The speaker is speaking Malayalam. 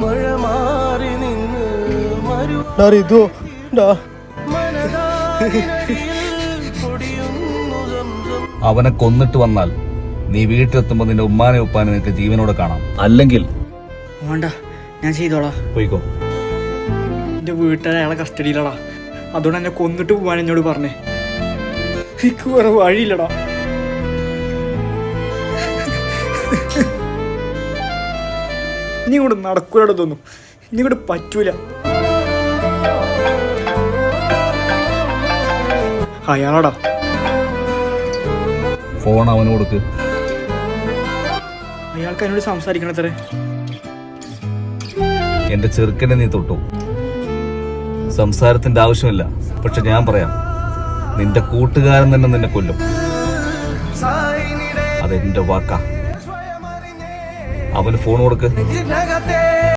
മഴ മാറി നിന്ന് മരു സംസം അവനെ കൊന്നിട്ട് വന്നാൽ നീ വീട്ടിലെത്തുമ്പോ നിന്റെ ഉമ്മാനെ ഉപ്പാനെ നിനക്ക് ജീവനോടെ കാണാം. അല്ലെങ്കിൽ വേണ്ട ഞാൻ ചെയ്തോളാം. പോയിക്കോ. എന്റെ വീട്ടുകാരെ അയാളെ കസ്റ്റഡിയിലടാ. അതുകൊണ്ട് എന്നെ കൊന്നിട്ട് പോവാൻ എന്നോട് പറഞ്ഞേ. എനിക്ക് വേറെ വഴിയില്ലടാ. ഇനി ഇങ്ങോട്ട് നടക്കൂലോട് തോന്നും ഇനി ഇങ്ങോട്ട് പറ്റൂല അയാളടാ ഫോൺ അവന് കൊടുക്ക്. അയാൾക്ക് എന്നോട് സംസാരിക്കണത്രേ എന്റെ ചെറുക്കനെ നീ തൊട്ടു. സംസാരത്തിന്റെ ആവശ്യമില്ല. പക്ഷെ ഞാൻ പറയാം നിന്റെ കൂട്ടുകാരൻ തന്നെ നിന്നെ കൊല്ലും. അതെന്റെ വാക്കാ. അവന് ഫോൺ കൊടുക്ക്.